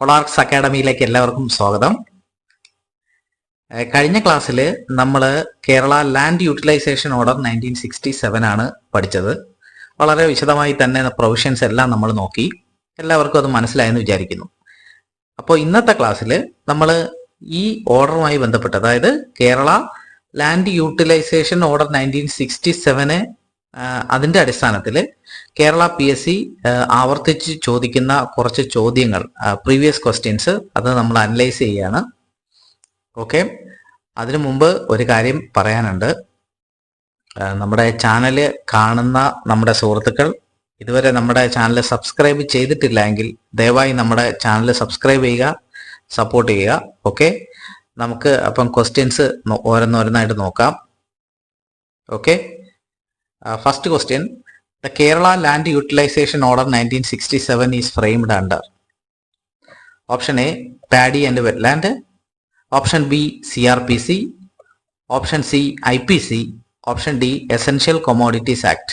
കൊളാർക്സ് അക്കാഡമിയിലേക്ക് എല്ലാവർക്കും സ്വാഗതം. കഴിഞ്ഞ ക്ലാസ്സിൽ നമ്മൾ Kerala land utilisation order nineteen sixty seven ആണ് പഠിച്ചത്. വളരെ വിശദമായി തന്നെ പ്രൊവിഷൻസ് എല്ലാം നമ്മൾ നോക്കി. എല്ലാവർക്കും അത് മനസ്സിലായെന്ന് വിചാരിക്കുന്നു. അപ്പോൾ ഇന്നത്തെ ക്ലാസ്സിൽ നമ്മൾ ഈ ഓർഡറുമായി ബന്ധപ്പെട്ട് അതായത് Kerala land utilisation order nineteen sixty seven അതിന്റെ അടിസ്ഥാനത്തിൽ കേരള പി എസ് സി ആവർത്തിച്ച് ചോദിക്കുന്ന കുറച്ച് ചോദ്യങ്ങൾ പ്രീവിയസ് ക്വസ്റ്റ്യൻസ് അത് നമ്മൾ അനലൈസ് ചെയ്യുകയാണ് ഓക്കെ അതിനു മുമ്പ് ഒരു കാര്യം പറയാനുണ്ട്. നമ്മുടെ ചാനൽ കാണുന്ന നമ്മുടെ സുഹൃത്തുക്കൾ ഇതുവരെ നമ്മുടെ ചാനൽ സബ്സ്ക്രൈബ് ചെയ്തിട്ടില്ല എങ്കിൽ ദയവായി നമ്മുടെ ചാനൽ സബ്സ്ക്രൈബ് ചെയ്യുക സപ്പോർട്ട് ചെയ്യുക. ഓക്കെ നമുക്ക് അപ്പം ക്വസ്റ്റ്യൻസ് ഓരോന്നോരോന്നായിട്ട് നോക്കാം. Okay first question The Kerala Land Utilization Order 1967 is framed under Option A Paddy and Wetland Option B CRPC Option C IPC Option D Essential Commodities Act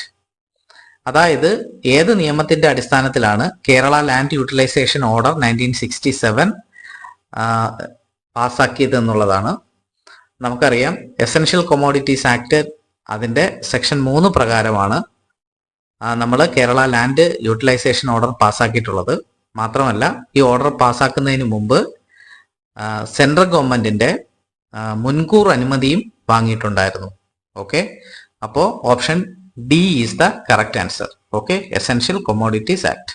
അതായത് ഏത് നിയമത്തിന്റെ അടിസ്ഥാനത്തിലാണ് Kerala land utilisation order nineteen sixty seven പാസ്സാക്കിയത് എന്നുള്ളതാണ് നമുക്കറിയാം essential commodities act അതിന്റെ section മൂന്ന് പ്രകാരമാണ് നമ്മൾ കേരള ലാൻഡ് യൂട്ടിലൈസേഷൻ ഓർഡർ പാസ്സാക്കിയിട്ടുള്ളത്. മാത്രമല്ല ഈ ഓർഡർ പാസ്സാക്കുന്നതിന് മുമ്പ് സെൻട്രൽ ഗവൺമെന്റിന്റെ ആ, മുൻകൂർ അനുമതിയും വാങ്ങിയിട്ടുണ്ടായിരുന്നു. ഓക്കെ അപ്പോൾ option D is the correct answer okay essential commodities act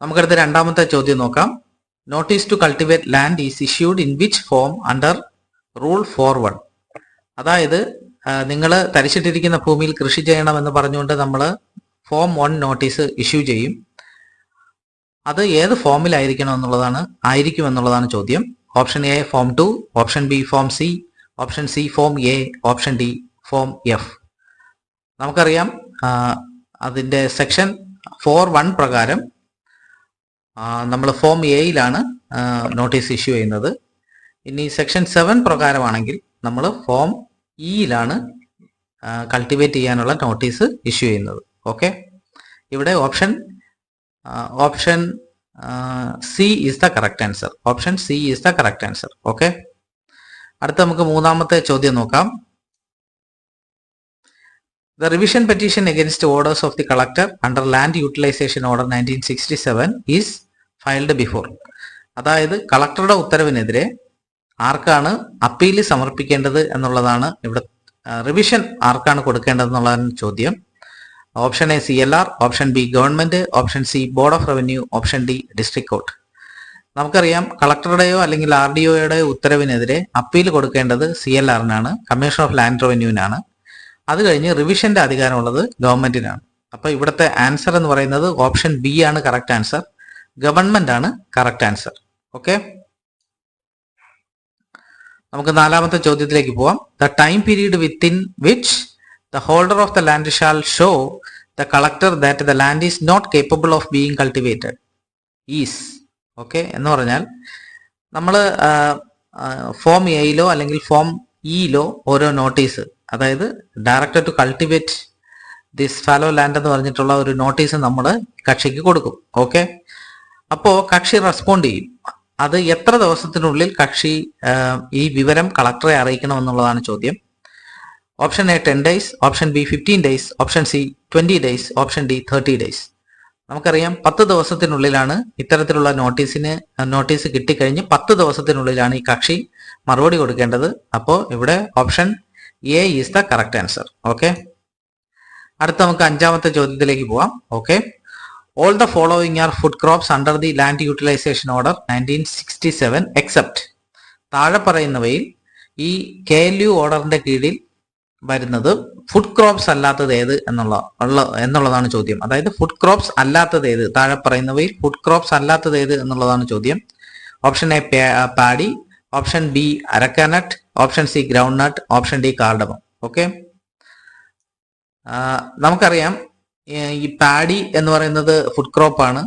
നമുക്കടുത്ത രണ്ടാമത്തെ ചോദ്യം നോക്കാം. Notice to cultivate land is issued in which form under rule four one അതായത് നിങ്ങൾ തരിച്ചിട്ടിരിക്കുന്ന ഭൂമിയിൽ കൃഷി ചെയ്യണമെന്ന് പറഞ്ഞുകൊണ്ട് നമ്മൾ ഫോം വൺ നോട്ടീസ് ഇഷ്യൂ ചെയ്യും. അത് ഏത് ഫോമിലായിരിക്കണം എന്നുള്ളതാണ് ആയിരിക്കും എന്നുള്ളതാണ് ചോദ്യം. Option A form two option B form C option C form A option D form F. നമുക്കറിയാം അതിന്റെ സെക്ഷൻ ഫോർ വൺ പ്രകാരം നമ്മൾ ഫോം എയിലാണ് നോട്ടീസ് ഇഷ്യൂ ചെയ്യുന്നത്. ഇനി സെക്ഷൻ സെവൻ പ്രകാരമാണെങ്കിൽ നമ്മൾ ഫോം ഇയിലാണ് കൾട്ടിവേറ്റ് ചെയ്യാനുള്ള നോട്ടീസ് ഇഷ്യൂ ചെയ്യുന്നത്. ഓക്കെ ഇവിടെ option option C is the correct answer option C is the correct answer okay അടുത്ത നമുക്ക് മൂന്നാമത്തെ ചോദ്യം നോക്കാം. The revision petition against orders of the collector under land utilisation order nineteen sixty seven is filed before അതായത് കളക്ടറുടെ ഉത്തരവിനെതിരെ ആർക്കാണ് appeal സമർപ്പിക്കേണ്ടത് എന്നുള്ളതാണ് ഇവിടെ റിവിഷൻ ആർക്കാണ് കൊടുക്കേണ്ടത് എന്നുള്ളതാണ് ചോദ്യം. Option A C L R option B government option C board of revenue option D district court നമുക്കറിയാം കളക്ടറുടെയോ അല്ലെങ്കിൽ ആർ ഡി ഒയുടെയോ ഉത്തരവിനെതിരെ അപ്പീൽ കൊടുക്കേണ്ടത് സി എൽ ആറിനാണ് കമ്മീഷൻ ഓഫ് ലാൻഡ് റവന്യൂവിനാണ് അത് കഴിഞ്ഞ് റിവിഷന്റെ അധികാരമുള്ളത് ഗവൺമെന്റിനാണ് അപ്പൊ ഇവിടുത്തെ ആൻസർ എന്ന് പറയുന്നത് ഓപ്ഷൻ ബി ആണ് കറക്റ്റ് ആൻസർ ഗവൺമെന്റ് ആണ് കറക്റ്റ് ആൻസർ ഓക്കെ നമുക്ക് നാലാമത്തെ ചോദ്യത്തിലേക്ക് പോവാം. The time period within which the holder of the land shall show the collector that the land is not capable of being cultivated is okay എന്ന് പറഞ്ഞാൽ നമ്മൾ form എയിലോ അല്ലെങ്കിൽ ഫോം ഇയിലോ ഓരോ നോട്ടീസ് അതായത് director to cultivate this fallow land എന്ന് പറഞ്ഞിട്ടുള്ള ഒരു നോട്ടീസ് നമ്മൾ കക്ഷിക്ക് കൊടുക്കും. ഓക്കെ അപ്പോൾ കക്ഷി റെസ്പോണ്ട് ചെയ്യും. അത് എത്ര ദിവസത്തിനുള്ളിൽ കക്ഷി ഈ വിവരം കളക്ടറെ അറിയിക്കണം എന്നുള്ളതാണ് ചോദ്യം. Option A ten days option B fifteen days option C twenty days option D thirty days. നമുക്കറിയാം പത്ത് ദിവസത്തിനുള്ളിലാണ് ഇത്തരത്തിലുള്ള നോട്ടീസിന് നോട്ടീസ് കിട്ടിക്കഴിഞ്ഞ് പത്ത് ദിവസത്തിനുള്ളിലാണ് ഈ കക്ഷി മറുപടി കൊടുക്കേണ്ടത്. അപ്പോൾ ഇവിടെ option A is the correct answer. Okay? അടുത്ത നമുക്ക് അഞ്ചാമത്തെ ചോദ്യത്തിലേക്ക് പോവാം. Okay? All the following are food crops under the land utilisation order nineteen sixty seven except താഴെ പറയുന്നവയിൽ ഈ കെ എൽ യു ഓർഡറിന്റെ കീഴിൽ വരുന്നത് ഫുഡ് ക്രോപ്സ് അല്ലാത്തത് ഏത് എന്നുള്ള ഉള്ള എന്നുള്ളതാണ് ചോദ്യം. അതായത് ഫുഡ് ക്രോപ്സ് അല്ലാത്തത് ഏത്? താഴെ പറയുന്നവയിൽ ഫുഡ് ക്രോപ്സ് അല്ലാത്തത് ഏത് എന്നുള്ളതാണ് ചോദ്യം. Option A paddy option B arecanut. Option C groundnut option D cardamom okay നമുക്കറിയാം ഈ പാഡി എന്ന് പറയുന്നത് ഫുഡ് ക്രോപ്പ് ആണ്.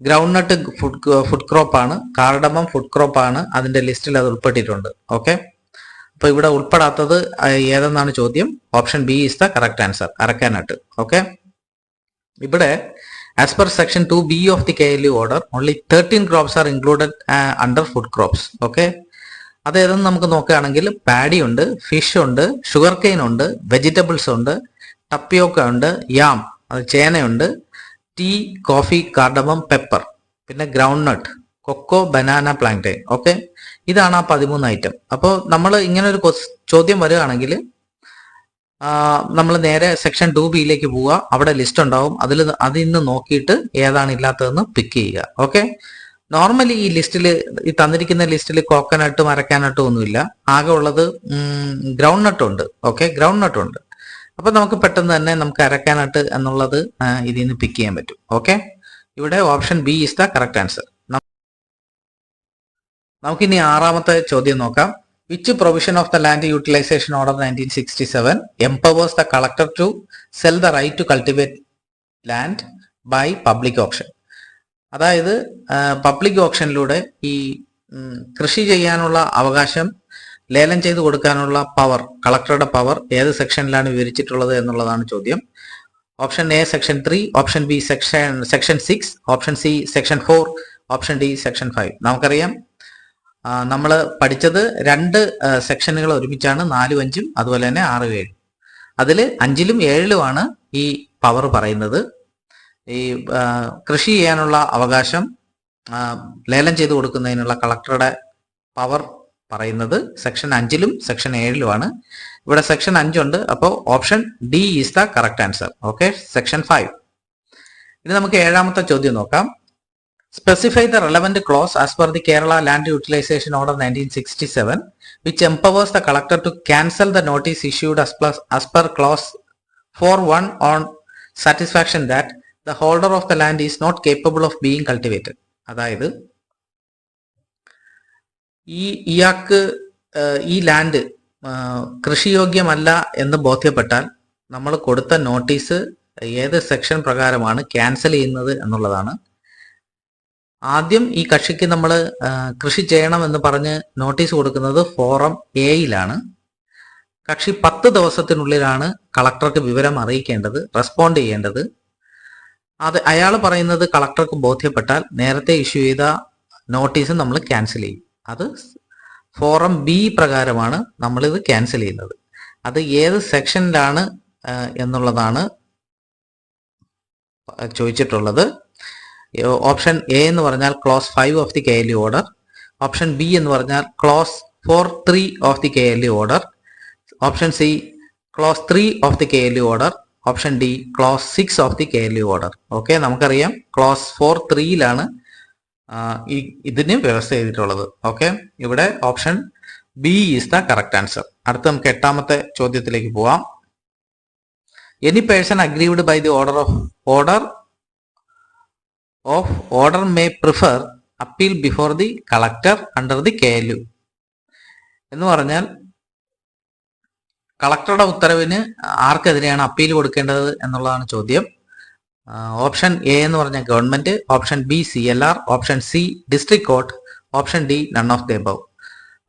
Groundnut food food crop ആണ്. കാർഡമം ഫുഡ് ക്രോപ്പ് ആണ്. അതിന്റെ ലിസ്റ്റിൽ അത് ഉൾപ്പെട്ടിട്ടുണ്ട്. ഓക്കെ അപ്പൊ ഇവിടെ ഉൾപ്പെടാത്തത് ഏതെന്നാണ് ചോദ്യം? Option B is the correct answer arecanut okay ഇവിടെ as per section two B of the K L U order only thirteen crops are included under food crops okay അതേതെന്ന് നമുക്ക് നോക്കുകയാണെങ്കിൽ പാഡി ഉണ്ട് ഫിഷ് ഉണ്ട് ഷുഗർ കെയിൻ ഉണ്ട് vegetables ഉണ്ട് ടപ്പിയോക്ക ഉണ്ട് yam അത് ചേനയുണ്ട് ടീ കോഫി കാർഡമം പെപ്പർ പിന്നെ groundnut cocoa banana plantain okay ഇതാണ് ആ പതിമൂന്ന് ഐറ്റം അപ്പോൾ നമ്മൾ ഇങ്ങനെ ഒരു ചോദ്യം വരികയാണെങ്കിൽ നമ്മൾ നേരെ സെക്ഷൻ ടു ബിയിലേക്ക് പോവുക. അവിടെ ലിസ്റ്റ് ഉണ്ടാവും. അതിൽ അതിൽ നിന്ന് നോക്കിയിട്ട് ഏതാണ് ഇല്ലാത്തതെന്ന് പിക്ക് ചെയ്യുക ഓക്കെ നോർമലി ഈ ലിസ്റ്റിൽ ഈ തന്നിരിക്കുന്ന ലിസ്റ്റിൽ കോക്കനട്ടും അരക്കാനട്ടും ഒന്നുമില്ല. ആകെ ഉള്ളത് ഗ്രൗണ്ട് നട്ട് ഉണ്ട് ഓക്കെ ഗ്രൗണ്ട് നട്ട് ഉണ്ട് അപ്പൊ നമുക്ക് പെട്ടെന്ന് തന്നെ നമുക്ക് അരക്കാനായിട്ട് എന്നുള്ളത് ഇതിൽ നിന്ന് പിക്ക് ചെയ്യാൻ പറ്റും. ഓക്കെ ഇവിടെ option B is the correct answer നമുക്കിനി ആറാമത്തെ ചോദ്യം നോക്കാം. Which provision of the land utilisation order nineteen sixty seven empowers the collector to sell the right to cultivate land by public option അതായത് പബ്ലിക് ഓപ്ഷനിലൂടെ ഈ കൃഷി ചെയ്യാനുള്ള അവകാശം ലേലം ചെയ്തു കൊടുക്കാനുള്ള പവർ കളക്ടറുടെ പവർ ഏത് സെക്ഷനിലാണ് വിവരിച്ചിട്ടുള്ളത് എന്നുള്ളതാണ് ചോദ്യം. Option A section three option B section section six option C section four option D section five നമുക്കറിയാം നമ്മൾ പഠിച്ചത് രണ്ട് സെക്ഷനുകൾ ഒരുമിച്ചാണ് നാലും അഞ്ചും അതുപോലെ തന്നെ ആറും ഏഴും. അതിൽ അഞ്ചിലും ഏഴിലുമാണ് ഈ പവർ പറയുന്നത്. ഈ കൃഷി ചെയ്യാനുള്ള അവകാശം ലേലം ചെയ്തു കൊടുക്കുന്നതിനുള്ള കളക്ടറുടെ പവർ പറയുന്നത് സെക്ഷൻ അഞ്ചിലും സെക്ഷൻ ഏഴിലുമാണ്. ഇവിടെ സെക്ഷൻ അഞ്ചുണ്ട്. അപ്പോൾ option D is the correct answer okay section five ഇനി നമുക്ക് ഏഴാമത്തെ ചോദ്യം നോക്കാം. Specify the relevant clause as per the Kerala land utilisation order nineteen sixty seven which empowers the collector to cancel the notice issued as plus as per clause four one on satisfaction that the holder of the land is not capable of being cultivated അതായത് ഈ ഇയാൾക്ക് ഈ land കൃഷിയോഗ്യമല്ല എന്ന് ബോധ്യപ്പെട്ടാൽ നമ്മൾ കൊടുത്ത notice ഏത് section പ്രകാരമാണ് cancel ചെയ്യുന്നത് എന്നുള്ളതാണ്. ആദ്യം ഈ കക്ഷിക്ക് നമ്മൾ കൃഷി ചെയ്യണം എന്ന് പറഞ്ഞ് നോട്ടീസ് കൊടുക്കുന്നത് ഫോറം എയിലാണ്. കക്ഷി പത്ത് ദിവസത്തിനുള്ളിലാണ് കളക്ടർക്ക് വിവരം അറിയിക്കേണ്ടത് റെസ്പോണ്ട് ചെയ്യേണ്ടത്. അത് അയാൾ പറയുന്നത് കളക്ടർക്ക് ബോധ്യപ്പെട്ടാൽ നേരത്തെ ഇഷ്യൂ ചെയ്ത നോട്ടീസ് നമ്മൾ ക്യാൻസൽ ചെയ്യും. അത് ഫോറം ബി പ്രകാരമാണ് നമ്മളിത് ക്യാൻസൽ ചെയ്യുന്നത്. അത് ഏത് സെക്ഷനിലാണ് എന്നുള്ളതാണ് ചോദിച്ചിട്ടുള്ളത്. ഓപ്ഷൻ എ എന്ന് പറഞ്ഞാൽ clause five of the K L order. Option B എന്ന് പറഞ്ഞാൽ clause four three of the K L order. Option C clause three of the K L order. Option D clause six of the K L order. Okay നമുക്കറിയാം clause four ത്രീയിലാണ് ഈ ഇതിന് വ്യവസ്ഥ ചെയ്തിട്ടുള്ളത്. Okay ഇവിടെ option B is the correct answer അടുത്ത നമുക്ക് എട്ടാമത്തെ ചോദ്യത്തിലേക്ക് പോവാം. Any person aggrieved by the order of order of order may prefer appeal before the collector under the K എന്ന് പറഞ്ഞാൽ കളക്ടറുടെ ഉത്തരവിന് ആർക്കെതിരെയാണ് അപ്പീൽ കൊടുക്കേണ്ടത് എന്നുള്ളതാണ് ചോദ്യം. ഓപ്ഷൻ എ എന്ന് പറഞ്ഞ government option B C L R option C district court option D none of the above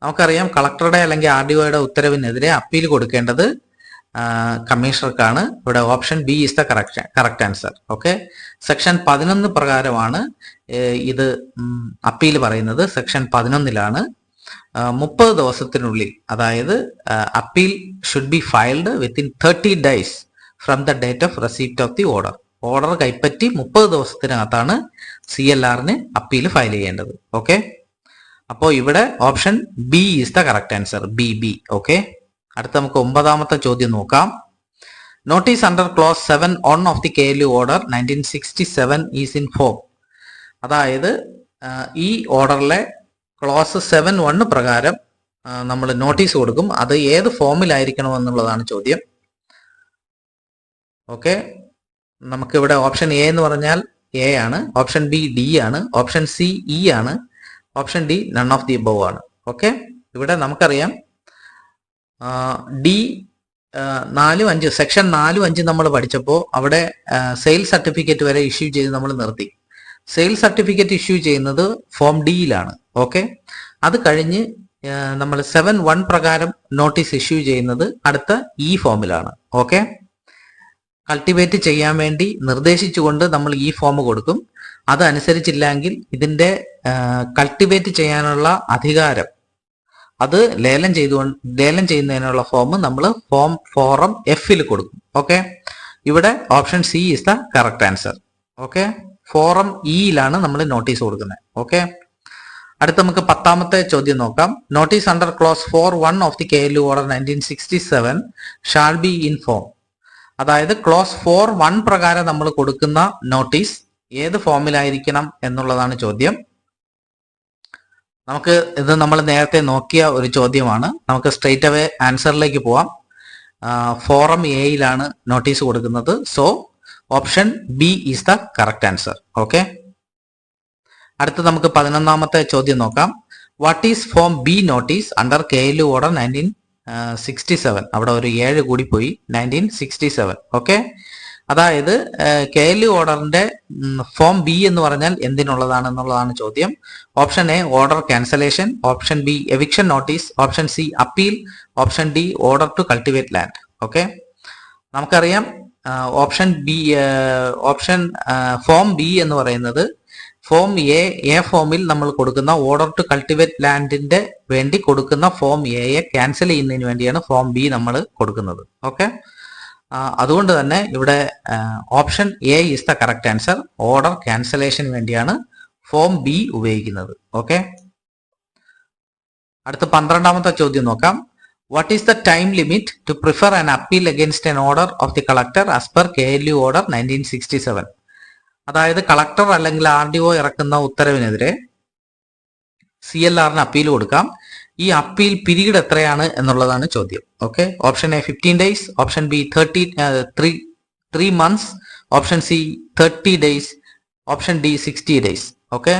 നമുക്കറിയാം കളക്ടറുടെ അല്ലെങ്കിൽ ആർ ഡി ഒയുടെ ഉത്തരവിനെതിരെ അപ്പീൽ കൊടുക്കേണ്ടത് കമ്മീഷണർക്കാണ്. ഇവിടെ option B is the correct correct answer. Okay? Section പതിനൊന്ന് പ്രകാരമാണ് ഇത് അപ്പീൽ പറയുന്നത്. സെക്ഷൻ പതിനൊന്നിലാണ് മുപ്പത് ദിവസത്തിനുള്ളിൽ അതായത് appeal should be filed within thirty days from the date of receipt of the order order കൈപ്പറ്റി മുപ്പത് ദിവസത്തിനകത്താണ് സി എൽ ആറിന് അപ്പീൽ ഫയൽ ചെയ്യേണ്ടത്. ഓക്കെ അപ്പോൾ ഇവിടെ option B is the correct answer B B okay അടുത്ത നമുക്ക് ഒമ്പതാമത്തെ ചോദ്യം നോക്കാം. Notice under clause seven one of the K L U order nineteen sixty seven is in form അതായത് ഈ ഓർഡറിലെ ക്ലോസ് സെവൻ വണ്ണ് പ്രകാരം നമ്മൾ നോട്ടീസ് കൊടുക്കും. അത് ഏത് ഫോമിലായിരിക്കണം എന്നുള്ളതാണ് ചോദ്യം. ഓക്കെ നമുക്കിവിടെ ഓപ്ഷൻ എ എന്ന് പറഞ്ഞാൽ എ ആണ് ഓപ്ഷൻ ബി ഡി ആണ് ഓപ്ഷൻ സി ഇ ആണ് option D none of the above ആണ്. ഓക്കെ ഇവിടെ നമുക്കറിയാം ഡി നാലും അഞ്ച് സെക്ഷൻ നാലും അഞ്ചും നമ്മൾ പഠിച്ചപ്പോൾ അവിടെ സെയിൽ സർട്ടിഫിക്കറ്റ് വരെ ഇഷ്യൂ ചെയ്ത് നമ്മൾ നിർത്തി. സെയിൽ സർട്ടിഫിക്കറ്റ് ഇഷ്യൂ ചെയ്യുന്നത് ഫോം ഡിയിലാണ് ഓക്കെ അത് കഴിഞ്ഞ് നമ്മൾ സെവൻ വൺ പ്രകാരം നോട്ടീസ് ഇഷ്യൂ ചെയ്യുന്നത് അടുത്ത ഇ ഫോമിലാണ് ഓക്കെ കൾട്ടിവേറ്റ് ചെയ്യാൻ വേണ്ടി നിർദ്ദേശിച്ചുകൊണ്ട് നമ്മൾ ഈ ഫോം കൊടുക്കും. അതനുസരിച്ചില്ലെങ്കിൽ ഇതിന്റെ കൾട്ടിവേറ്റ് ചെയ്യാനുള്ള അധികാരം അത് ലേലം ചെയ്തുകൊണ്ട് ലേലം ചെയ്യുന്നതിനുള്ള ഫോം നമ്മൾ ഫോം ഫോറം എഫിൽ കൊടുക്കും. ഓക്കെ ഇവിടെ option C is the correct answer okay form ഇയിലാണ് നമ്മൾ നോട്ടീസ് കൊടുക്കുന്നത്. ഓക്കെ അടുത്ത നമുക്ക് പത്താമത്തെ ചോദ്യം നോക്കാം. Notice under clause four one of the K L order nineteen sixty seven shall be in form അതായത് ക്ലോസ് ഫോർ വൺ പ്രകാരം നമ്മൾ കൊടുക്കുന്ന നോട്ടീസ് ഏത് ഫോമിലായിരിക്കണം എന്നുള്ളതാണ് ചോദ്യം. നമുക്ക് ഇത് നമ്മൾ നേരത്തെ നോക്കിയ ഒരു ചോദ്യമാണ്. നമുക്ക് സ്ട്രെയിറ്റ് അവേ ആൻസറിലേക്ക് പോവാം. ഫോറം എയിലാണ് നോട്ടീസ് കൊടുക്കുന്നത്. So option B is the correct answer okay അടുത്ത് നമുക്ക് പതിനൊന്നാമത്തെ ചോദ്യം നോക്കാം. What is form B notice under K L order nineteen sixty seven അവിടെ ഒരു ഏഴ് കൂടി പോയി നയന്റീൻ സിക്സ്റ്റി സെവൻ ഓക്കെ അതായത് കെ എൽ ഓർഡറിന്റെ ഫോം ബി എന്ന് പറഞ്ഞാൽ എന്തിനുള്ളതാണ് എന്നുള്ളതാണ് ചോദ്യം. Option A order cancellation option B eviction notice option C appeal option D order to cultivate land okay നമുക്കറിയാം option B option form B എന്ന് പറയുന്നത് ഫോം എ എ ഫോമിൽ നമ്മൾ കൊടുക്കുന്ന ഓർഡർ ടു കൾട്ടിവേറ്റ് ലാൻഡിന്റെ വേണ്ടി കൊടുക്കുന്ന ഫോം എയെ ക്യാൻസൽ ചെയ്യുന്നതിന് വേണ്ടിയാണ് ഫോം ബി നമ്മൾ കൊടുക്കുന്നത്. ഓക്കെ അതുകൊണ്ട് തന്നെ ഇവിടെ option A is the correct answer order ക്യാൻസലേഷന് വേണ്ടിയാണ് ഫോം ബി ഉപയോഗിക്കുന്നത്. ഓക്കെ അടുത്ത പന്ത്രണ്ടാമത്തെ ചോദ്യം നോക്കാം. What is the time limit to prefer an appeal against an order of the collector as per K L U order nineteen sixty seven അതായത് collector അല്ലെങ്കിൽ R D O ഇറക്കുന്ന ഉത്തരവിനെതിരെ C L ആറിന് appeal കൊടുക്കാം. ഈ appeal period എത്രയാണ് എന്നുള്ളതാണ് ചോദ്യം. Okay option A fifteen days option B thirty three three months option C thirty days option D sixty days okay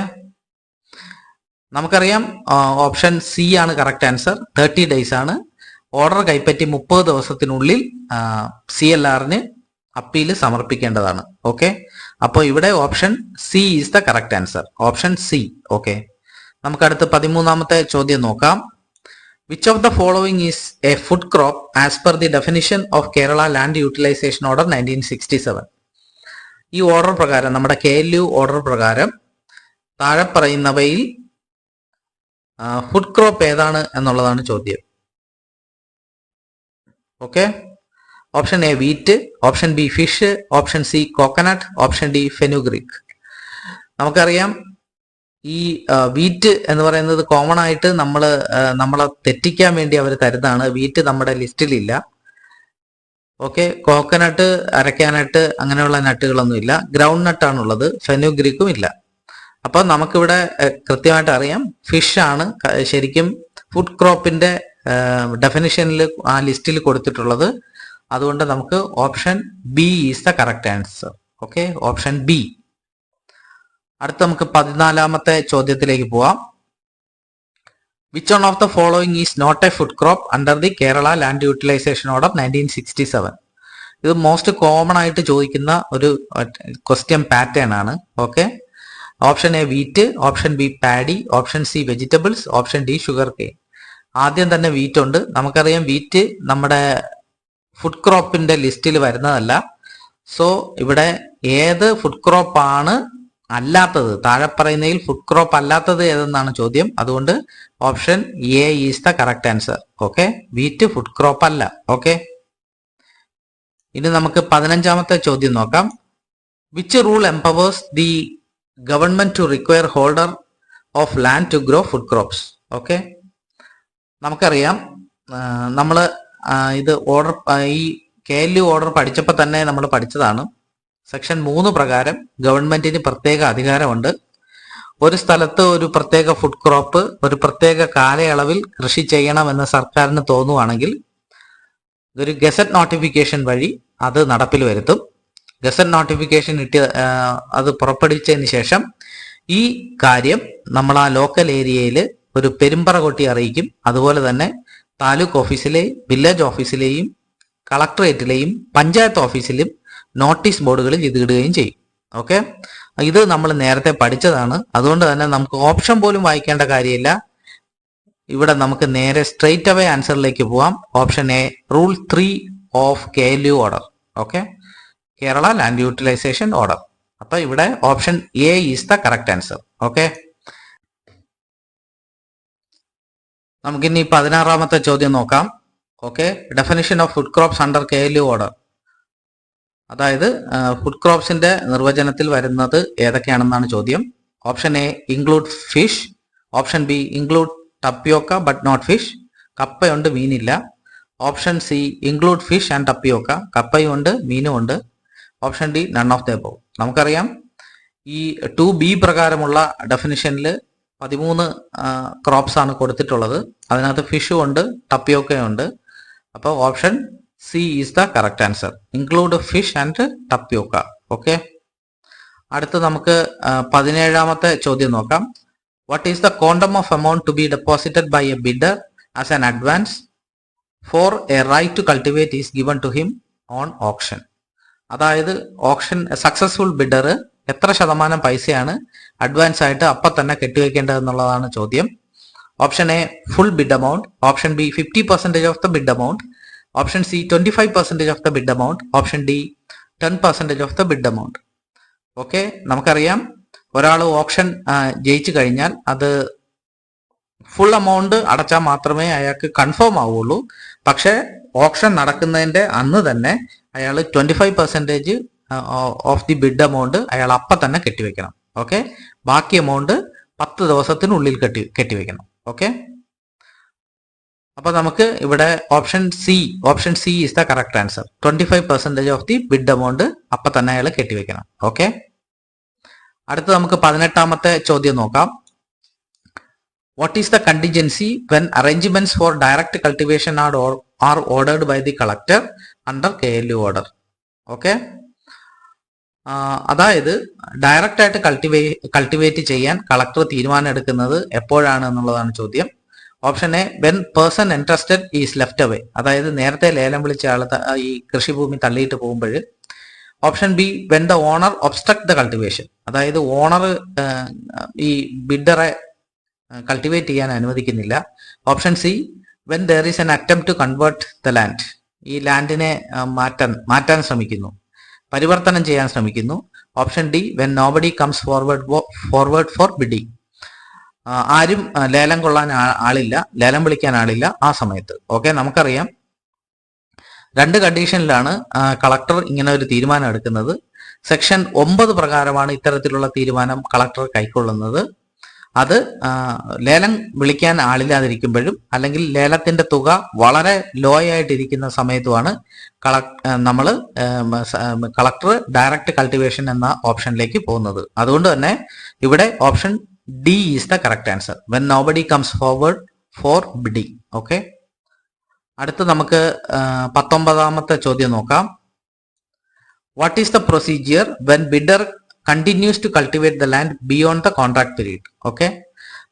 നമുക്കറിയാം ഓപ്ഷൻ സി ആണ് കറക്റ്റ് ആൻസർ തേർട്ടി ഡേയ്സ് ആണ്. Order കൈപ്പറ്റി മുപ്പത് ദിവസത്തിനുള്ളിൽ സി എൽ ആറിന് അപ്പീൽ സമർപ്പിക്കേണ്ടതാണ്. ഓക്കെ അപ്പോൾ ഇവിടെ option C is the correct answer option C okay നമുക്ക് അടുത്ത് പതിമൂന്നാമത്തെ ചോദ്യം നോക്കാം. Which of the following is a food crop as per the definition of Kerala land utilisation order nineteen sixty seven ഈ order പ്രകാരം നമ്മുടെ കെ എൽ യു ഓർഡർ പ്രകാരം താഴെ പറയുന്നവയിൽ ഫുഡ് ക്രോപ്പ് ഏതാണ് എന്നുള്ളതാണ് ചോദ്യം. Okay option A wheat option B fish option C coconut option D fenugreek നമുക്കറിയാം ഈ വീറ്റ് എന്ന് പറയുന്നത് കോമൺ ആയിട്ട് നമ്മൾ നമ്മളെ തെറ്റിക്കാൻ വേണ്ടി അവർ തരുന്നതാണ്. വീറ്റ് നമ്മുടെ ലിസ്റ്റിലില്ല ഓക്കെ കോക്കനട്ട് അരക്കാനായിട്ട് അങ്ങനെയുള്ള നട്ടുകളൊന്നും ഇല്ല. ഗ്രൗണ്ട് നട്ടാണുള്ളത് ഫെനുഗ്രിക്കും ഇല്ല. അപ്പോൾ നമുക്കിവിടെ കൃത്യമായിട്ട് അറിയാം ഫിഷ് ആണ് ശരിക്കും ഫുഡ് ക്രോപ്പിന്റെ ഡെഫിനിഷനിൽ ആ ലിസ്റ്റിൽ കൊടുത്തിട്ടുള്ളത്. അതുകൊണ്ട് നമുക്ക് option B is the correct answer okay option B അടുത്ത നമുക്ക് പതിനാലാമത്തെ ചോദ്യത്തിലേക്ക് പോവാം. Which one of the following is not a food crop under the Kerala land utilisation order nineteen sixty seven ഇത് മോസ്റ്റ് കോമൺ ആയിട്ട് ചോദിക്കുന്ന ഒരു ക്വസ്റ്റ്യൻ പാറ്റേൺ ആണ്. Okay option A wheat option B paddy option C vegetables option D sugarcane ആദ്യം തന്നെ wheat ഉണ്ട്. നമുക്കറിയാം wheat നമ്മുടെ ഫുഡ് ക്രോപ്പിന്റെ ലിസ്റ്റിൽ വരുന്നതല്ല. സോ ഇവിടെ ഏത് ഫുഡ് ക്രോപ്പ് ആണ് അല്ലാത്തത്? താഴെ പറയുന്നതിൽ ഫുഡ് ക്രോപ്പ് അല്ലാത്തത് ഏതെന്നാണ് ചോദ്യം. അതുകൊണ്ട് option A is the correct answer okay wheat food crop അല്ല. ഓക്കെ ഇനി നമുക്ക് പതിനഞ്ചാമത്തെ ചോദ്യം നോക്കാം. Which rule empowers the government to require holder of land to grow food crops okay നമുക്കറിയാം. നമ്മൾ ഇത് ഓർഡർ ഈ കെ എൽ യു ഓർഡർ പഠിച്ചപ്പോൾ തന്നെ നമ്മൾ പഠിച്ചതാണ്. സെക്ഷൻ മൂന്ന് പ്രകാരം ഗവൺമെന്റിന് പ്രത്യേക അധികാരമുണ്ട്. ഒരു സ്ഥലത്ത് ഒരു പ്രത്യേക ഫുഡ് ക്രോപ്പ് ഒരു പ്രത്യേക കാലയളവിൽ കൃഷി ചെയ്യണമെന്ന് സർക്കാരിന് തോന്നുവാണെങ്കിൽ ഒരു ഗസറ്റ് നോട്ടിഫിക്കേഷൻ വഴി അത് നടപ്പിൽ വരുത്തും. ഗസറ്റ് നോട്ടിഫിക്കേഷൻ കിട്ടിയ അത് പുറപ്പെടുവിച്ചതിന് ശേഷം ഈ കാര്യം നമ്മൾ ആ ലോക്കൽ ഏരിയയിൽ ഒരു പെരുമ്പറ കൊട്ടി അറിയിക്കും. അതുപോലെ തന്നെ താലൂക്ക് ഓഫീസിലെയും വില്ലേജ് ഓഫീസിലെയും കളക്ടറേറ്റിലെയും പഞ്ചായത്ത് ഓഫീസിലും നോട്ടീസ് ബോർഡുകളിൽ ഇത് ഇടുകയും ചെയ്യും. ഓക്കെ? ഇത് നമ്മൾ നേരത്തെ പഠിച്ചതാണ്. അതുകൊണ്ട് തന്നെ നമുക്ക് ഓപ്ഷൻ പോലും വായിക്കേണ്ട കാര്യമില്ല. ഇവിടെ നമുക്ക് നേരെ സ്ട്രെയിറ്റ് അവേ ആൻസറിലേക്ക് പോവാം. Option A rule three of K L U order okay? Kerala land utilisation order അപ്പൊ ഇവിടെ option A is the correct answer okay? നമുക്കിനി പതിനാറാമത്തെ ചോദ്യം നോക്കാം. Okay definition of food crops under K L U order അതായത് food ക്രോപ്സിന്റെ നിർവചനത്തിൽ വരുന്നത് ഏതൊക്കെയാണെന്നാണ് ചോദ്യം. Option A include fish option B include tapioca but not fish കപ്പയുണ്ട് മീനില്ല. Option C include fish and tapioca കപ്പയും ഉണ്ട് മീനും ഉണ്ട്. Option D none of the above നമുക്കറിയാം ഈ ടു ബി പ്രകാരമുള്ള ഡെഫിനിഷനിൽ പതിമൂന്ന് ക്രോപ്സ് ആണ് കൊടുത്തിട്ടുള്ളത്. അതിനകത്ത് ഫിഷും ഉണ്ട് ടപ്പിയോക്കയും ഉണ്ട്. അപ്പോൾ option C is the correct answer include fish and tapioca okay അടുത്ത് നമുക്ക് പതിനേഴാമത്തെ ചോദ്യം നോക്കാം. What is the quantum of amount to be deposited by a bidder as an advance for a right to cultivate is given to him on option അതായത് option successful bidder എത്ര ശതമാനം പൈസയാണ് advance ആയിട്ട് അപ്പം തന്നെ കെട്ടിവെക്കേണ്ടത് എന്നുള്ളതാണ് ചോദ്യം. Option A full bid amount option B fifty percentage of the bid amount option C twenty five percentage of the bid amount option D ten percentage of the bid amount okay നമുക്കറിയാം ഒരാൾ option ജയിച്ചു കഴിഞ്ഞാൽ അത് full amount അടച്ചാൽ മാത്രമേ അയാൾക്ക് confirm ആവുള്ളൂ. പക്ഷേ ഓപ്ഷൻ നടക്കുന്നതിന്റെ അന്ന് തന്നെ അയാൾ twenty five percentage of the bid amount അയാൾ അപ്പം തന്നെ കെട്ടിവെക്കണം. ഓക്കെ ബാക്കി എമൗണ്ട് പത്ത് ദിവസത്തിനുള്ളിൽ കെട്ടി കെട്ടിവെക്കണം. ഓക്കെ അപ്പോൾ നമുക്ക് ഇവിടെ option C option C is the correct answer twenty five percentage of the bid amount അപ്പം തന്നെ അയാൾ കെട്ടിവെക്കണം. ഓക്കെ അടുത്ത് നമുക്ക് പതിനെട്ടാമത്തെ ചോദ്യം നോക്കാം. What is the contingency when arrangements for direct cultivation are ordered by the collector under K L U order okay അതായത് direct ആയിട്ട് കൾട്ടിവേ കൾട്ടിവേറ്റ് ചെയ്യാൻ കളക്ടർ തീരുമാനം എടുക്കുന്നത് എപ്പോഴാണ് എന്നുള്ളതാണ് ചോദ്യം. Option A when person interested is left away അതായത് നേരത്തെ ലേലം വിളിച്ച ആൾ ഈ കൃഷിഭൂമി തള്ളിയിട്ട് പോകുമ്പോൾ. Option B when the owner obstruct the cultivation അതായത് ഓണർ ഈ ബിഡറെ കൾട്ടിവേറ്റ് ചെയ്യാൻ അനുവദിക്കുന്നില്ല. Option C when there is an attempt to convert the land ഈ ലാൻഡിനെ മാറ്റാൻ മാറ്റാൻ ശ്രമിക്കുന്നു. പരിവർത്തനം ചെയ്യാൻ ശ്രമിക്കുന്നു. Option D when nobody comes forward forward for bidding ആരും ലേലം കൊള്ളാൻ ആളില്ല ലേലം വിളിക്കാൻ ആളില്ല ആ സമയത്ത്. ഓക്കെ നമുക്കറിയാം. രണ്ട് കണ്ടീഷനിലാണ് കളക്ടർ ഇങ്ങനെ ഒരു തീരുമാനം എടുക്കുന്നത്. സെക്ഷൻ ഒമ്പത് പ്രകാരമാണ് ഇത്തരത്തിലുള്ള തീരുമാനം കളക്ടർ കൈക്കൊള്ളുന്നത്. അത് ലേലം വിളിക്കാൻ ആളില്ലാതിരിക്കുമ്പോഴും അല്ലെങ്കിൽ ലേലത്തിന്റെ തുക വളരെ ലോ ആയിട്ടിരിക്കുന്ന സമയത്തുമാണ് നമ്മൾ കളക്ടർ ഡയറക്റ്റ് കൾട്ടിവേഷൻ എന്ന ഓപ്ഷനിലേക്ക് പോകുന്നത്. അതുകൊണ്ട് തന്നെ ഇവിടെ option D is the correct answer when nobody comes forward for bidding okay അടുത്ത് നമുക്ക് പത്തൊമ്പതാമത്തെ ചോദ്യം നോക്കാം. What is the procedure when bidder continues to cultivate the land beyond the contract period okay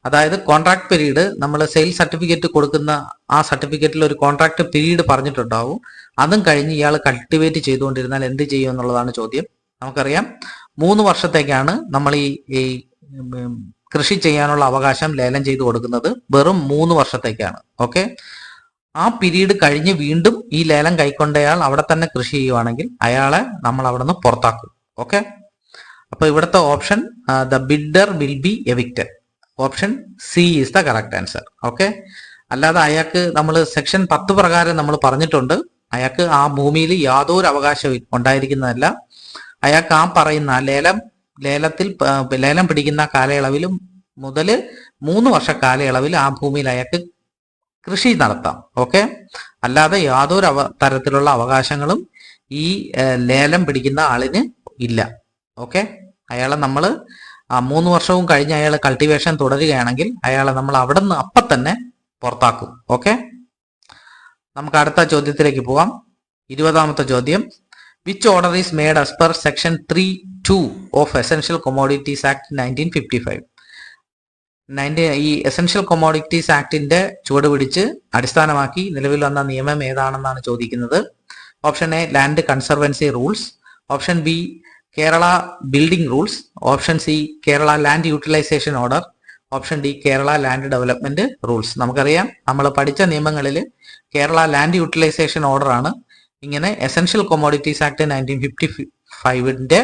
അതായത് കോൺട്രാക്ട് പീരീഡ് നമ്മൾ sale certificate കൊടുക്കുന്ന ആ സർട്ടിഫിക്കറ്റിൽ ഒരു കോൺട്രാക്ട് പീരീഡ് പറഞ്ഞിട്ടുണ്ടാവും. അതും കഴിഞ്ഞ് ഇയാൾ കൾട്ടിവേറ്റ് ചെയ്തുകൊണ്ടിരുന്നാൽ എന്ത് ചെയ്യും എന്നുള്ളതാണ് ചോദ്യം. നമുക്കറിയാം. മൂന്ന് വർഷത്തേക്കാണ് നമ്മൾ ഈ ഈ കൃഷി ചെയ്യാനുള്ള അവകാശം ലേലം ചെയ്ത് കൊടുക്കുന്നത്. വെറും മൂന്ന് വർഷത്തേക്കാണ്. ഓക്കെ ആ പീരീഡ് കഴിഞ്ഞ് വീണ്ടും ഈ ലേലം കൈക്കൊണ്ടയാൾ അവിടെ തന്നെ കൃഷി ചെയ്യുവാണെങ്കിൽ അയാളെ നമ്മൾ അവിടെ നിന്ന് പുറത്താക്കും. ഓക്കെ അപ്പൊ ഇവിടുത്തെ option the bidder will be evicted option C is the correct answer okay അല്ലാതെ അയാൾക്ക് നമ്മൾ സെക്ഷൻ പത്ത് പ്രകാരം നമ്മൾ പറഞ്ഞിട്ടുണ്ട്. അയാൾക്ക് ആ ഭൂമിയിൽ യാതൊരു അവകാശവും ഉണ്ടായിരിക്കുന്നതല്ല. അയാൾക്ക് ആ പറയുന്ന ലേലം ലേലത്തിൽ ലേലം പിടിക്കുന്ന കാലയളവിലും മുതൽ മൂന്ന് വർഷ കാലയളവിൽ ആ ഭൂമിയിൽ അയാൾക്ക് കൃഷി നടത്താം. ഓക്കെ അല്ലാതെ യാതൊരു തരത്തിലുള്ള അവകാശങ്ങളും ഈ ലേലം പിടിക്കുന്ന ആളിന് ഇല്ല. ഓക്കെ അയാളെ നമ്മൾ മൂന്ന് വർഷവും കഴിഞ്ഞ് അയാൾ കൾട്ടിവേഷൻ തുടരുകയാണെങ്കിൽ അയാളെ നമ്മൾ അവിടെ നിന്ന് അപ്പം തന്നെ പുറത്താക്കും. ഓക്കെ നമുക്ക് അടുത്ത ചോദ്യത്തിലേക്ക് പോവാം. ഇരുപതാമത്തെ ചോദ്യം. Which order is made as per section three two of essential commodities act nineteen fifty five ഈ എസെൻഷ്യൽ കൊമോഡിറ്റീസ് ആക്ടിന്റെ ചുവട് പിടിച്ച് അടിസ്ഥാനമാക്കി നിലവിൽ വന്ന നിയമം ഏതാണെന്നാണ് ചോദിക്കുന്നത്? Option A land conservancy rules option B Kerala building rules option C Kerala land utilisation order option D Kerala land development rules നമുക്കറിയാം നമ്മൾ പഠിച്ച നിയമങ്ങളിൽ കേരള ലാൻഡ് യൂട്ടിലൈസേഷൻ ഓർഡർ ആണ് ഇങ്ങനെ essential commodities act nineteen fifty ഫൈവിന്റെ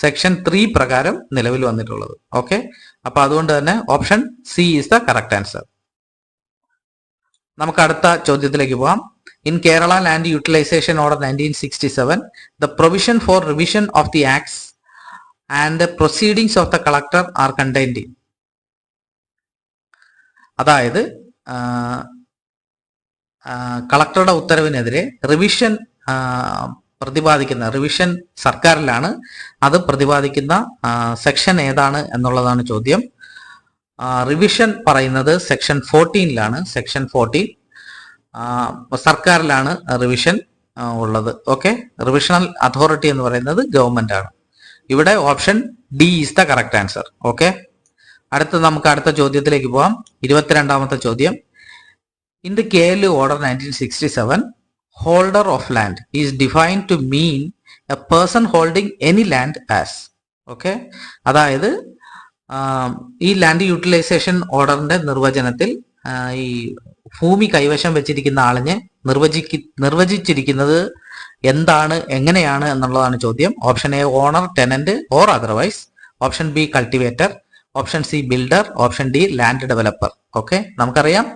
section three പ്രകാരം നിലവിൽ വന്നിട്ടുള്ളത്. Okay അപ്പൊ അതുകൊണ്ട് തന്നെ option C is the correct answer നമുക്ക് അടുത്ത ചോദ്യത്തിലേക്ക് പോകാം in Kerala land utilisation order nineteen sixty seven the provision for revision of the acts and proceedings of the collector are contained അതായത് കളക്ടറുടെ ഉത്തരവിനെതിരെ റിവിഷൻ പ്രതിപാദിക്കുന്ന റിവിഷൻ സർക്കാരിലാണ് അത് പ്രതിപാദിക്കുന്ന സെക്ഷൻ ഏതാണ് എന്നുള്ളതാണ് ചോദ്യം. റിവിഷൻ പറയുന്നത് സെക്ഷൻ ഫോർട്ടീനിലാണ് സെക്ഷൻ ഫോർട്ടീൻ സർക്കാരിലാണ് റിവിഷൻ ഉള്ളത്. ഓക്കെ റിവിഷണൽ അതോറിറ്റി എന്ന് പറയുന്നത് ഗവൺമെന്റ് ആണ് ഇവിടെ option D is the correct answer okay അടുത്ത നമുക്ക് അടുത്ത ചോദ്യത്തിലേക്ക് പോവാം. ഇരുപത്തിരണ്ടാമത്തെ ചോദ്യം. In the K L order nineteen sixty seven holder of land is defined to mean a person holding any land as okay അതായത് ഈ ലാൻഡ് യൂട്ടിലൈസേഷൻ ഓർഡറിന്റെ നിർവചനത്തിൽ ഈ ഭൂമി കൈവശം വെച്ചിരിക്കുന്ന ആളിനെ നിർവചിക്ക നിർവചിച്ചിരിക്കുന്നത് എന്താണ് എങ്ങനെയാണ് എന്നുള്ളതാണ് ചോദ്യം. Option A owner tenant or otherwise option B cultivator option C builder option D land developer okay നമുക്കറിയാം.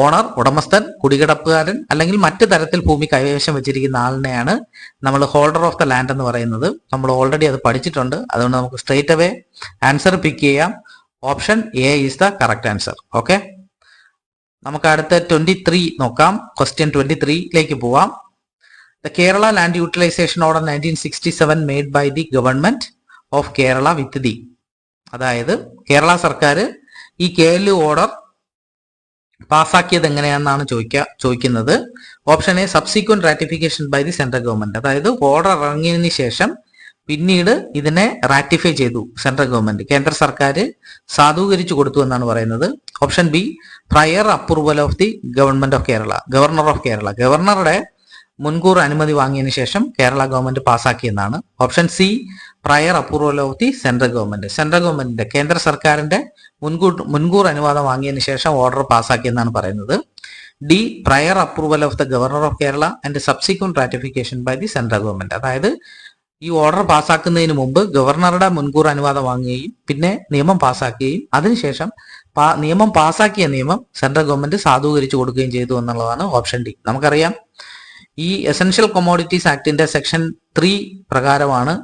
ഓണർ ഉടമസ്ഥൻ കുടികിടപ്പുകാരൻ അല്ലെങ്കിൽ മറ്റു തരത്തിൽ ഭൂമി കൈവശം വെച്ചിരിക്കുന്ന ആളിനെയാണ് നമ്മൾ ഹോൾഡർ ഓഫ് ദ ലാൻഡ് എന്ന് പറയുന്നത്. നമ്മൾ ഓൾറെഡി അത് പഠിച്ചിട്ടുണ്ട്. അതുകൊണ്ട് നമുക്ക് സ്ട്രേറ്റ് അവേ ആൻസർ പിക്ക് ചെയ്യാം. Option A is the correct answer okay നമുക്ക് അടുത്ത ട്വന്റി ത്രീ നോക്കാം. ക്വസ്റ്റ്യൻ ട്വന്റി ത്രീയിലേക്ക് പോവാം. The Kerala land utilisation order nineteen sixty seven made by the government of Kerala with the അതായത് കേരള സർക്കാർ ഈ K L order പാസ്സാക്കിയത് എങ്ങനെയാണെന്നാണ് ചോദിക്കുക ചോദിക്കുന്നത്. Option A subsequent ratification by the central government അതായത് ഓർഡർ ഇറങ്ങിയതിന് ശേഷം പിന്നീട് ഇതിനെ റാറ്റിഫൈ ചെയ്തു സെൻട്രൽ ഗവൺമെന്റ് കേന്ദ്ര സർക്കാർ സാധൂകരിച്ചു കൊടുത്തു എന്നാണ് പറയുന്നത്. Option B prior approval of the government of Kerala governor of Kerala ഗവർണറുടെ മുൻകൂർ അനുമതി വാങ്ങിയതിനു ശേഷം Kerala government പാസ്സാക്കിയെന്നാണ് option C prior approval of the central government central ഗവൺമെന്റിന്റെ കേന്ദ്ര സർക്കാരിന്റെ മുൻകൂർ മുൻകൂർ അനുവാദം വാങ്ങിയതിനു ശേഷം ഓർഡർ പാസ്സാക്കിയെന്നാണ് പറയുന്നത്. D prior approval of the governor of Kerala and subsequent ratification by the central government അതായത് ഈ ഓർഡർ പാസ്സാക്കുന്നതിന് മുമ്പ് ഗവർണറുടെ മുൻകൂർ അനുവാദം വാങ്ങുകയും പിന്നെ നിയമം പാസ്സാക്കുകയും അതിനുശേഷം നിയമം പാസ്സാക്കിയ നിയമം സെൻട്രൽ ഗവൺമെന്റ് സാധൂകരിച്ചു കൊടുക്കുകയും ചെയ്തു എന്നുള്ളതാണ് ഓപ്ഷൻ ഡി നമുക്കറിയാം ഈ എസെൻഷ്യൽ കൊമോഡിറ്റീസ് ആക്ടിന്റെ സെക്ഷൻ ത്രീ പ്രകാരമാണ്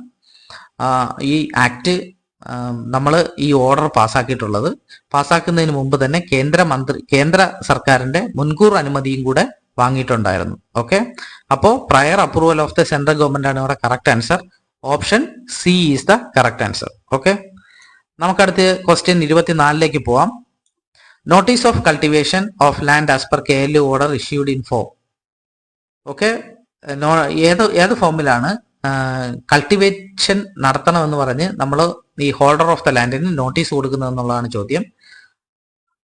ഈ ആക്ട് നമ്മൾ ഈ ഓർഡർ പാസ്സാക്കിയിട്ടുള്ളത്. പാസ്സാക്കുന്നതിന് മുമ്പ് തന്നെ കേന്ദ്ര മന്ത്രി കേന്ദ്ര സർക്കാരിന്റെ മുൻകൂർ അനുമതിയും കൂടെ വാങ്ങിയിട്ടുണ്ടായിരുന്നു. ഓക്കെ? അപ്പോ prior approval of the central government ആണ് ഇവിടെ correct answer option C is the correct answer okay? നമുക്കടുത്ത് question ഇരുപത്തിനാലിലേക്ക് പോവാം. Notice of cultivation of land as per K L order issued in form okay? ഏത് ഏത് ഫോമിലാണ് cultivation നടത്തണമെന്ന് പറഞ്ഞ് നമ്മൾ ഈ ഹോൾഡർ ഓഫ് ദ ലാൻഡിന് നോട്ടീസ് കൊടുക്കുന്നതെന്നുള്ളതാണ് ചോദ്യം.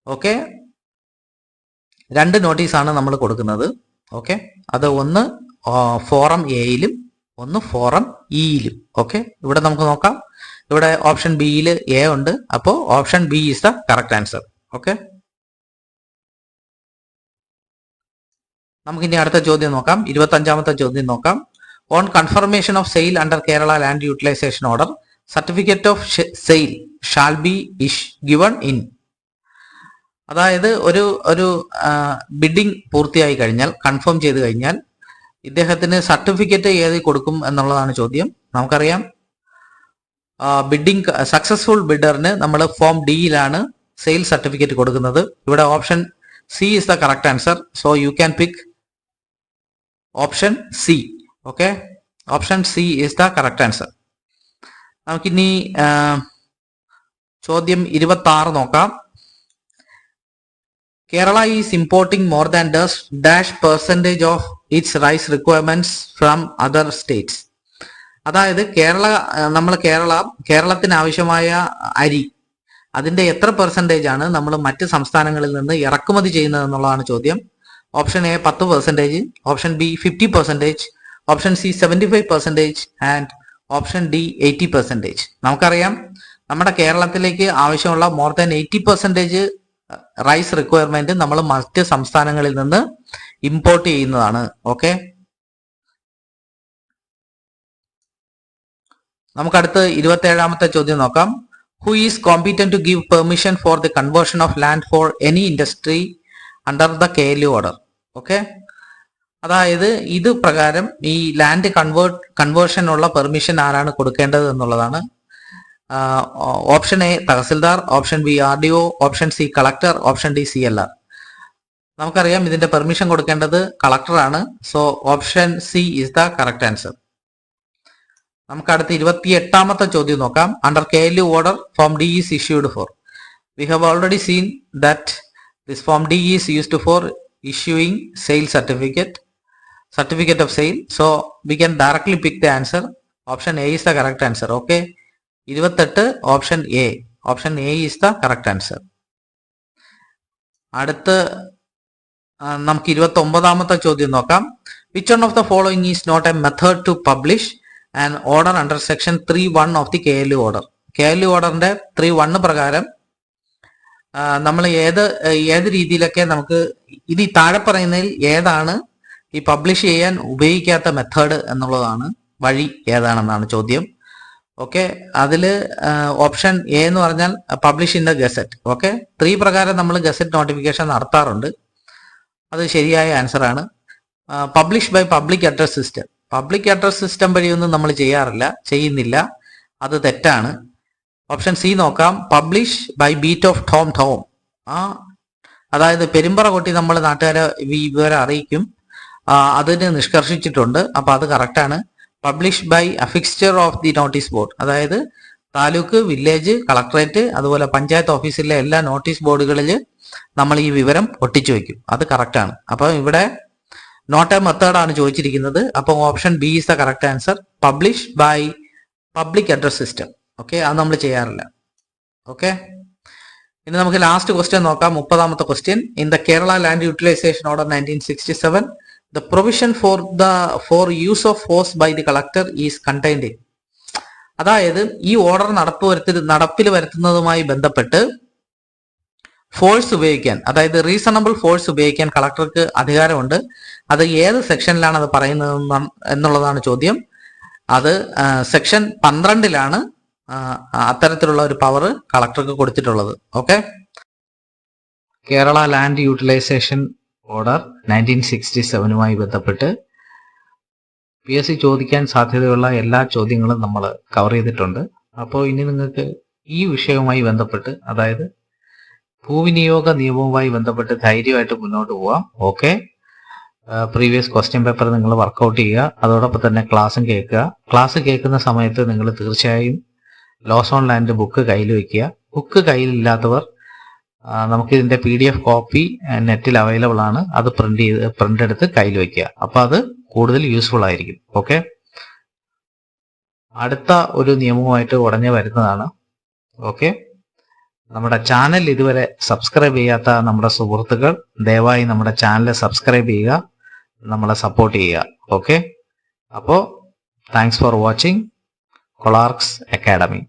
ഓക്കെ രണ്ട് നോട്ടീസാണ് നമ്മൾ കൊടുക്കുന്നത്. ഓക്കെ അത് ഒന്ന് ഫോറം എയിലും ഒന്ന് ഫോറം ഇയിലും ഓക്കെ ഇവിടെ നമുക്ക് നോക്കാം. ഇവിടെ ഓപ്ഷൻ ബിയിൽ എ ഉണ്ട്. അപ്പോൾ option B is the correct answer okay നമുക്കിനി അടുത്ത ചോദ്യം നോക്കാം. ഇരുപത്തഞ്ചാമത്തെ ചോദ്യം നോക്കാം. On confirmation of sale under Kerala land utilisation order certificate of sale shall be is given in അതായത് ഒരു ഒരു ബിഡിംഗ് പൂർത്തിയായി കഴിഞ്ഞാൽ കൺഫേം ചെയ്ത് കഴിഞ്ഞാൽ ഇദ്ദേഹത്തിന് സർട്ടിഫിക്കറ്റ് ഏത് കൊടുക്കും എന്നുള്ളതാണ് ചോദ്യം. നമുക്കറിയാം. ബിഡിംഗ് സക്സസ്ഫുൾ ബിഡറിന് നമ്മൾ ഫോം ഡിയിലാണ് സെയിൽ സർട്ടിഫിക്കറ്റ് കൊടുക്കുന്നത്. ഇവിടെ option C is the correct answer so you can pick option C okay option C is the correct answer നമുക്കിനി ചോദ്യം ഇരുപത്തി ആറ് നോക്കാം. Kerala is importing more than does dash percentage of its rice requirements from other states അതായത് കേരള നമ്മൾ കേരള കേരളത്തിന് ആവശ്യമായ അരി അതിന്റെ എത്ര പെർസെന്റേജ് ആണ് നമ്മൾ മറ്റ് സംസ്ഥാനങ്ങളിൽ നിന്ന് ഇറക്കുമതി ചെയ്യുന്നത് എന്നുള്ളതാണ് ചോദ്യം. ഓപ്ഷൻ എ പത്ത് percentage option B fifty percentage option C seventy five percentage and option D eighty percentage നമുക്കറിയാം നമ്മുടെ കേരളത്തിലേക്ക് ആവശ്യമുള്ള more than eighty percentage rice requirement നമ്മൾ മറ്റ് സംസ്ഥാനങ്ങളിൽ നിന്ന് ഇമ്പോർട്ട് ചെയ്യുന്നതാണ് ഓക്കെ നമുക്കടുത്ത് ഇരുപത്തി ഏഴാമത്തെ ചോദ്യം നോക്കാം. Who is competent to give permission for the conversion of land for any industry under the K L order okay അതായത് ഇത് പ്രകാരം ഈ ലാൻഡ് കൺവേർട്ട് കൺവേർഷനുള്ള പെർമിഷൻ ആരാണ് കൊടുക്കേണ്ടത് എന്നുള്ളതാണ്. Option A tahsildar option B R D O option C collector option D C L R നമുക്കറിയാം ഇതിന്റെ permission കൊടുക്കേണ്ടത് കളക്ടറാണ് so option C is the correct answer നമുക്ക് അടുത്ത ഇരുപത്തി എട്ടാമത്തെ ചോദ്യം നോക്കാം. Under K L order form D is issued for we have already seen that this form D is used for issuing sale certificate certificate of sale. So we can directly pick the answer. Option A is the correct answer. Okay. 28 option A. Option A is the correct answer. അടുത്ത് നമുക്ക് ഇരുപത്തി ഒമ്പതാമത്തെ ചോദ്യം നോക്കാം which one of the following is not a method to publish and order under section three one of the K L order K L ഓർഡറിന്റെ three one പ്രകാരം നമ്മൾ ഏത് ഏത് രീതിയിലൊക്കെ നമുക്ക് ഇത് ഈ താഴെ പറയുന്നതിൽ ഏതാണ് ഈ പബ്ലിഷ് ചെയ്യാൻ ഉപയോഗിക്കാത്ത മെത്തേഡ് എന്നുള്ളതാണ് വഴി ഏതാണെന്നാണ് ചോദ്യം. ഓക്കെ അതിൽ ഓപ്ഷൻ എ എന്ന് പറഞ്ഞാൽ publish in the gazette okay three പ്രകാരം നമ്മൾ ഗസറ്റ് നോട്ടിഫിക്കേഷൻ നടത്താറുണ്ട്. അത് ശരിയായ ആൻസർ ആണ്. Publish by public address system public address system വഴിയൊന്നും നമ്മൾ ചെയ്യാറില്ല ചെയ്യുന്നില്ല. അത് തെറ്റാണ്. ഓപ്ഷൻ സി നോക്കാം. Publish by beat of tom tom ആ അതായത് പെരുമ്പറ കൊട്ടി നമ്മൾ നാട്ടുകാരെ വിവരം അറിയിക്കും. അതിന് നിഷ്കർഷിച്ചിട്ടുണ്ട്. അപ്പൊ അത് കറക്റ്റാണ് publish by affixture of the notice board അതായത് താലൂക്ക് വില്ലേജ് കളക്ടറേറ്റ് അതുപോലെ പഞ്ചായത്ത് ഓഫീസിലെ എല്ലാ നോട്ടീസ് ബോർഡുകളിൽ നമ്മൾ ഈ വിവരം ഒട്ടിച്ചു വയ്ക്കും അത് കറക്റ്റാണ് അപ്പൊ ഇവിടെ നോട്ട് എ മെത്തേഡ് ആണ് ചോദിച്ചിരിക്കുന്നത്. അപ്പൊ option B is the correct answer publish by public address system okay അത് നമ്മൾ ചെയ്യാറില്ല. ഓക്കെ ഇനി നമുക്ക് ലാസ്റ്റ് ക്വസ്റ്റ്യൻ നോക്കാം. മുപ്പതാമത്തെ question in the Kerala land utilization order nineteen sixty seven the provision for the for use of force by the collector is contained. in അതായത് ഈ order നടപ്പ് വരുത്തി നടപ്പിൽ വരുത്തുന്നതുമായി ബന്ധപ്പെട്ട് ഫോഴ്സ് ഉപയോഗിക്കാൻ അതായത് റീസണബിൾ ഫോഴ്സ് ഉപയോഗിക്കാൻ കളക്ടർക്ക് അധികാരമുണ്ട്. അത് ഏത് സെക്ഷനിലാണ് അത് പറയുന്നത് എന്നുള്ളതാണ് ചോദ്യം. അത് സെക്ഷൻ പന്ത്രണ്ടിലാണ് അത്തരത്തിലുള്ള ഒരു പവർ കളക്ടർക്ക് കൊടുത്തിട്ടുള്ളത്. Okay Kerala land utilization order nineteen sixty സെവനുമായി ബന്ധപ്പെട്ട് പി എസ് സി ചോദിക്കാൻ സാധ്യതയുള്ള എല്ലാ ചോദ്യങ്ങളും നമ്മൾ കവർ ചെയ്തിട്ടുണ്ട്. അപ്പോൾ ഇനി നിങ്ങൾക്ക് ഈ വിഷയവുമായി ബന്ധപ്പെട്ട് അതായത് ഭൂവിനിയോഗ നിയമവുമായി ബന്ധപ്പെട്ട് ധൈര്യമായിട്ട് മുന്നോട്ട് പോവാം. ഓക്കെ പ്രീവിയസ് ക്വസ്റ്റ്യൻ പേപ്പർ നിങ്ങൾ വർക്കൗട്ട് ചെയ്യുക. അതോടൊപ്പം തന്നെ ക്ലാസ്സും കേൾക്കുക. ക്ലാസ് കേൾക്കുന്ന സമയത്ത് നിങ്ങൾ തീർച്ചയായും ലോസ് ഓൺ ലാൻഡ് ബുക്ക് കയ്യിൽ വയ്ക്കുക. ബുക്ക് കയ്യിലില്ലാത്തവർ നമുക്ക് ഇതിന്റെ പി ഡി എഫ് കോപ്പി നെറ്റിൽ അവൈലബിൾ ആണ്. അത് പ്രിന്റ് ചെയ്ത് പ്രിന്റ് എടുത്ത് കയ്യിൽ വെക്കുക അപ്പൊ അത് കൂടുതൽ യൂസ്ഫുൾ ആയിരിക്കും. ഓക്കെ അടുത്ത ഒരു നിയമവുമായിട്ട് ഉടനെ വരുന്നതാണ്. ഓക്കെ നമ്മുടെ ചാനൽ ഇതുവരെ സബ്സ്ക്രൈബ് ചെയ്യാത്ത നമ്മുടെ സുഹൃത്തുക്കൾ ദയവായി നമ്മുടെ ചാനൽ സബ്സ്ക്രൈബ് ചെയ്യുക. നമ്മളെ സപ്പോർട്ട് ചെയ്യുക. ഓക്കെ അപ്പോൾ താങ്ക്സ് ഫോർ വാച്ചിങ് കൊളാർക്സ് അക്കാഡമി